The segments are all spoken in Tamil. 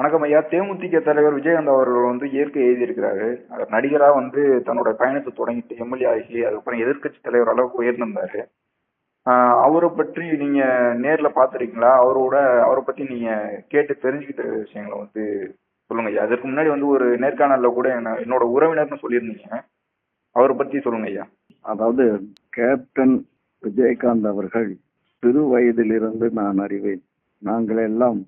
வணக்கம் ஐயா. தேமுதிக தலைவர் விஜயகாந்த் அவர்கள் வந்து இயற்கை எழுதியிருக்கிறாரு. அவர் நடிகராக வந்து தன்னோட பயணத்தை தொடங்கிட்டு எம்எல்ஏ ஆகி அதுக்கப்புறம் எதிர்க்கட்சி தலைவர் அளவுக்கு உயர்ந்திருந்தாரு. அவரை பற்றி நீங்க நேர்ல பாத்துருக்கீங்களா அவரோட அவரை பத்தி நீங்க கேட்டு தெரிஞ்சுக்கிட்ட விஷயங்களை வந்து சொல்லுங்க ஐயா. அதற்கு முன்னாடி வந்து ஒரு நேர்காணல்ல கூட என்ன- என்னோட உறவினர்னு சொல்லியிருந்தீங்க. அவரை பத்தி சொல்லுங்க ஐயா. அதாவது கேப்டன் விஜயகாந்த் அவர்கள் சிறு வயதிலிருந்து நான் அறிவேன். நாங்கள் எல்லாம்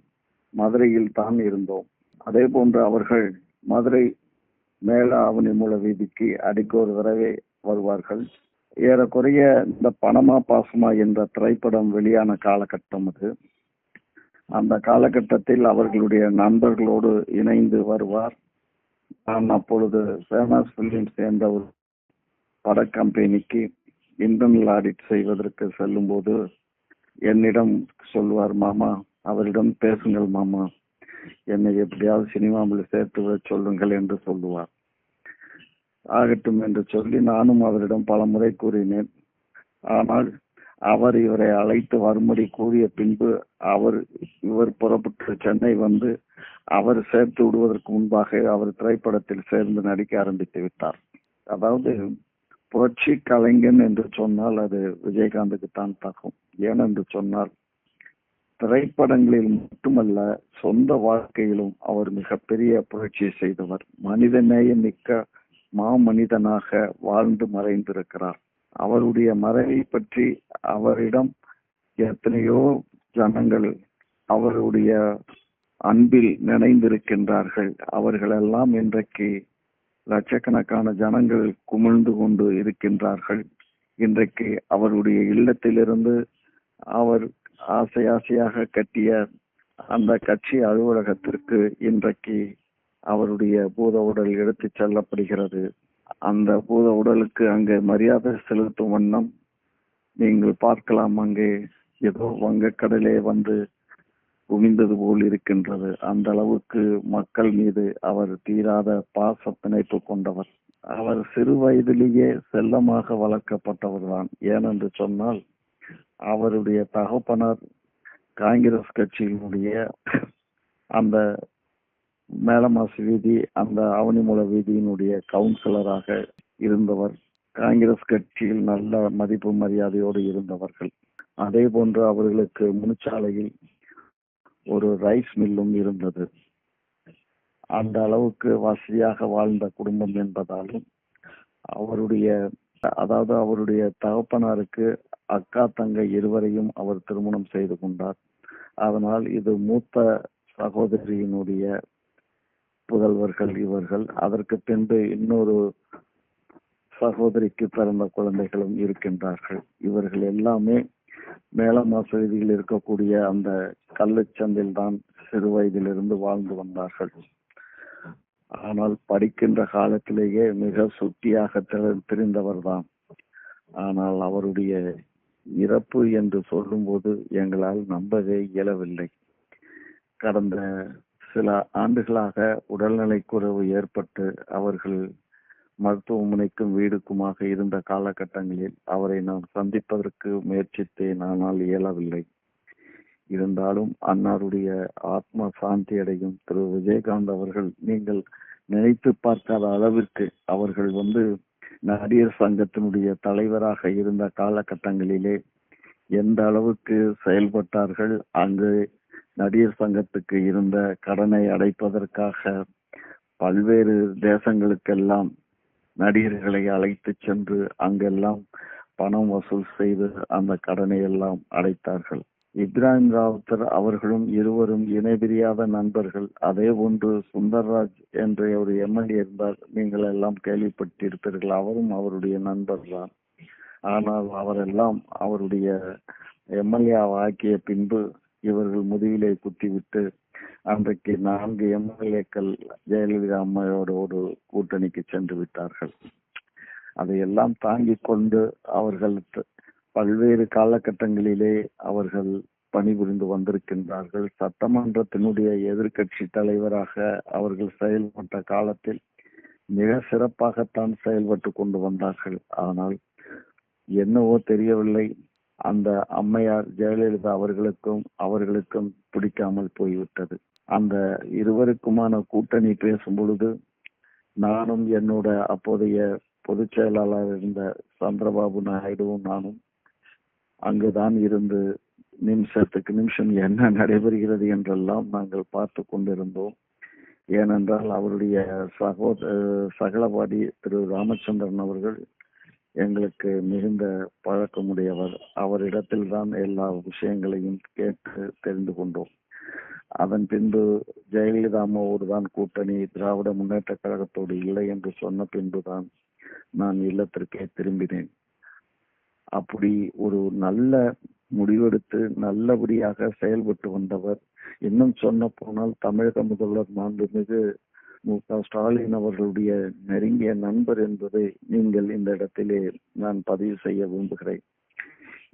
மதுரையில் தான் இருந்தோம். அதே போன்று அவர்கள் மதுரை மேல ஆவணி மூல வீதிக்கு அடிக்க ஒரு தடவை வருவார்கள். ஏறக்குறைய இந்த பணமா பாசமா என்ற திரைப்படம் வெளியான காலகட்டம் அது. அந்த காலகட்டத்தில் அவர்களுடைய நண்பர்களோடு இணைந்து வருவார். நான் அப்பொழுது ஃபேமஸ் பிலிம்ஸ் சேர்ந்த ஒரு பட கம்பெனிக்கு இன்டர்னல் ஆடிட் செய்வதற்கு செல்லும்போது என்னிடம் சொல்வார் மாமா அவரிடம் பேசுங்கள் மாமா. என்னை எப்படியாவது சினிமாவில் சேர்த்து விட சொல்லுங்கள் என்று சொல்லுவார். ஆகட்டும் என்று சொல்லி நானும் அவரிடம் பல முறை கூறினேன். ஆனால் அவர் இவரை அழைத்து வரும்படி கூறிய பின்பு அவர் இவர் புறப்பட்டு சென்னை வந்து அவர் சேர்த்து விடுவதற்கு முன்பாக அவர் திரைப்படத்தில் சேர்ந்து நடிக்க ஆரம்பித்து விட்டார். அதாவது புரட்சி கலைஞன் என்று சொன்னால் அது விஜயகாந்துக்கு தான் தகும் ஏனென்று சொன்னால் திரைப்படங்களில் மட்டுமல்ல சொந்த வாழ்க்கையிலும் அவர் மிகப்பெரிய புரட்சியை செய்தவர். மனிதநேய மிக்க மாமனிதனாக வாழ்ந்து மறைந்திருக்கிறார். அவருடைய மறைவை பற்றி அவரிடம் எத்தனையோ ஜனங்கள் அவருடைய அன்பில் நினைந்திருக்கின்றார்கள். அவர்களெல்லாம் இன்றைக்கு லட்சக்கணக்கான ஜனங்கள் குமிழ்ந்து கொண்டு இருக்கின்றார்கள். இன்றைக்கு அவருடைய இல்லத்திலிருந்து அவர் ஆசை ஆசையாக கட்டிய அந்த கட்சி அலுவலகத்திற்கு இன்றைக்கு அவருடைய பூத உடல் எடுத்துச் செல்லப்படுகிறது. அந்த பூத உடலுக்கு அங்கே மரியாதை செலுத்தும் வண்ணம் நீங்கள் பார்க்கலாம். அங்கே ஏதோ வங்கக்கடலே வந்து குவிந்தது போல் இருக்கின்றது. அந்த அளவுக்கு மக்கள் மீது அவர் தீராத பாச பிணைப்பு கொண்டவர். அவர் சிறு வயதிலேயே செல்லமாக வளர்க்கப்பட்டவர்தான். ஏனென்று சொன்னால் அவருடைய தகப்பனார் காங்கிரஸ் கட்சியினுடைய அந்த மேலமாசு வீதி அந்த அவனிமூல வீதியினுடைய கவுன்சிலராக இருந்தவர். காங்கிரஸ் கட்சியில் நல்ல மதிப்பு மரியாதையோடு இருந்தவர்கள். அதே போன்று அவர்களுக்கு முனிச்சாலையில் ஒரு ரைஸ் மில்லும் இருந்தது. அந்த அளவுக்கு வசதியாக வாழ்ந்த குடும்பம் என்பதாலும் அவருடைய அதாவது அவருடைய தகப்பனாருக்கு அக்கா தங்கை இருவரையும் அவர் திருமணம் செய்து கொண்டார். அதனால் இது மூத்த சகோதரியினுடைய புதல்வர்கள் இவர்கள். அதற்கு பின்பு இன்னொரு சகோதரிக்கு பிறந்த குழந்தைகளும் இருக்கின்றார்கள். இவர்கள் எல்லாமே மேலமாசு வீதியில் இருக்கக்கூடிய அந்த கள்ளுச்சந்தில் தான் சிறு வயதிலிருந்து வாழ்ந்து வந்தார்கள். ஆனால் படிக்கின்ற காலத்திலேயே மிக சுட்டியாக தெரிந்தவர் தான் ஆனால் அவருடைய இறப்பு என்று சொல்லும்போது எங்களால் நம்பவே இயலவில்லை. கடந்த சில ஆண்டுகளாக உடல்நலை குறைவு ஏற்பட்டு அவர்கள் மருத்துவமனைக்கும் வீடுக்குமாக இருந்த காலகட்டங்களில் அவரை நான் சந்திப்பதற்கு முயற்சித்தேன் ஆனால் இயலவில்லை. இருந்தாலும் அன்னாருடைய ஆத்ம சாந்தி அடையும். திரு விஜயகாந்த் அவர்கள் நீங்கள் நினைத்து பார்க்காத அளவிற்கு அவர்கள் வந்து நடிகர் சங்கத்தினுடைய தலைவராக இருந்த காலகட்டங்களிலே எந்த அளவுக்கு செயல்பட்டார்கள் அங்கு நடிகர் சங்கத்துக்கு இருந்த கடனை அடைப்பதற்காக பல்வேறு தேசங்களுக்கெல்லாம் நடிகர்களை அழைத்து சென்று அங்கெல்லாம் பணம் வசூல் செய்து அந்த கடனை எல்லாம் அடைத்தார்கள். இப்ராஹிம் ராவுத்தர் அவர்களும் இருவரும் இணைபிரியாத நண்பர்கள். அதே போன்று சுந்தர்ராஜ் என்ற ஒரு எம்எல்ஏ இருந்தார். நீங்கள் எல்லாம் கேள்விப்பட்டிருப்பீர்கள். அவரும் அவருடைய நண்பர் தான் ஆனால் அவரெல்லாம் அவருடைய எம்எல்ஏ ஆக்கிய பின்பு இவர்கள் முதுகிலே குத்திவிட்டு அன்றைக்கு நான்கு எம்எல்ஏக்கள் ஜெயலலிதா அம்மையோடு கூட்டணிக்கு சென்று விட்டார்கள். அதையெல்லாம் தாங்கிக் கொண்டு அவர்கள் பல்வேறு காலகட்டங்களிலே அவர்கள் பணிபுரிந்து வந்திருக்கின்றார்கள். சட்டமன்றத்தினுடைய எதிர்கட்சி தலைவராக அவர்கள் செயல்பட்ட காலத்தில் மிக சிறப்பாகத்தான் செயல்பட்டு கொண்டு வந்தார்கள். ஆனால் என்னவோ தெரியவில்லை. அந்த அம்மையார் ஜெயலலிதா அவர்களுக்கும் அவர்களுக்கும் பிடிக்காமல் போய்விட்டது. அந்த இருவருக்குமான கூட்டணி பேசும் பொழுது நானும் என்னோட அப்போதைய பொதுச் செயலாளர் இருந்த சந்திரபாபு நாயுடுவும் நானும் அங்குதான் இருந்து நிமிஷத்துக்கு நிமிஷம் என்ன நடைபெறுகிறது என்றெல்லாம் நாங்கள் பார்த்து கொண்டிருந்தோம். ஏனென்றால் அவருடைய சகோத சகலவாடி திரு ராமச்சந்திரன் அவர்கள் எங்களுக்கு மிகுந்த பழக்கமுடையவர். அவரிடத்தில் தான் எல்லா விஷயங்களையும் கேட்டு தெரிந்து கொண்டோம். அதன் பின்பு ஜெயலலிதா அம்மாவோடு தான் கூட்டணி திராவிட முன்னேற்ற கழகத்தோடு இல்லை என்று சொன்ன பின்புதான் நான் இல்லத்திற்கே திரும்பினேன். அப்படி ஒரு நல்ல முடிவெடுத்து நல்லபடியாக செயல்பட்டு வந்தவர். இன்னும் சொன்ன போனால் தமிழக முதல்வர் மாண்புமிகு மு க ஸ்டாலின் அவர்களுடைய நெருங்கிய நண்பர் என்பதை நீங்கள் இந்த இடத்திலே நான் பதிவு செய்ய விரும்புகிறேன்.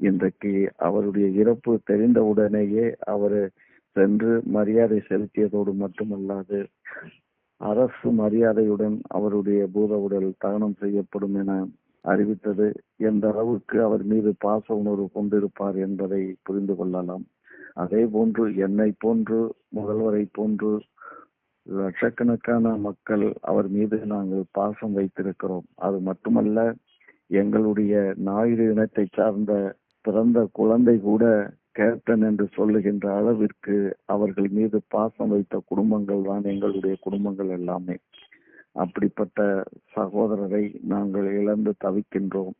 இன்றைக்கு அவருடைய இறப்பு தெரிந்தவுடனேயே அவர் சென்று மரியாதை செலுத்தியதோடு மட்டுமல்லாது அரசு மரியாதையுடன் அவருடைய பூத உடல் தகனம் செய்யப்படும் என அறிவித்தது எந்த அளவுக்கு அவர் மீது பாச உணர்வு கொண்டிருப்பார் என்பதை புரிந்து கொள்ளலாம். அதே போன்று என்னை போன்று முதல்வரை போன்று லட்சக்கணக்கான மக்கள் அவர் மீது நாங்கள் பாசம் வைத்திருக்கிறோம். அது மட்டுமல்ல எங்களுடைய ஞாயிறு இனத்தை சார்ந்த பிறந்த குழந்தை கூட கேப்டன் என்று சொல்லுகின்ற அளவிற்கு அவர்கள் மீது பாசம் வைத்த குடும்பங்கள் தான் எங்களுடைய குடும்பங்கள் எல்லாமே. அப்படிப்பட்ட சகோதரரை நாங்கள் இழந்து தவிக்கின்றோம்.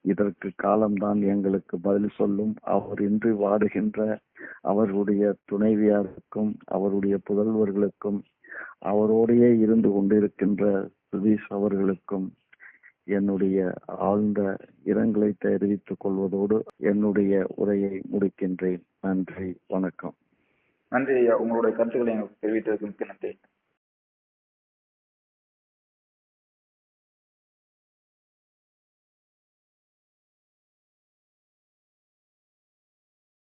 இதற்கு காலம்தான் எங்களுக்கு பதில் சொல்லும். அவர் இன்று வாடுகின்ற அவருடைய துணைவியாருக்கும் அவருடைய புதல்வர்களுக்கும் அவரோடையே இருந்து கொண்டிருக்கின்ற சுதீஷ் அவர்களுக்கும் என்னுடைய ஆழ்ந்த இரங்கலை தெரிவித்துக் கொள்வதோடு என்னுடைய உரையை முடிக்கின்றேன். நன்றி வணக்கம். நன்றி ஐயா. உங்களுடைய கருத்துக்களை எங்களுக்கு தெரிவித்ததுக்கு மிக்க நன்றி.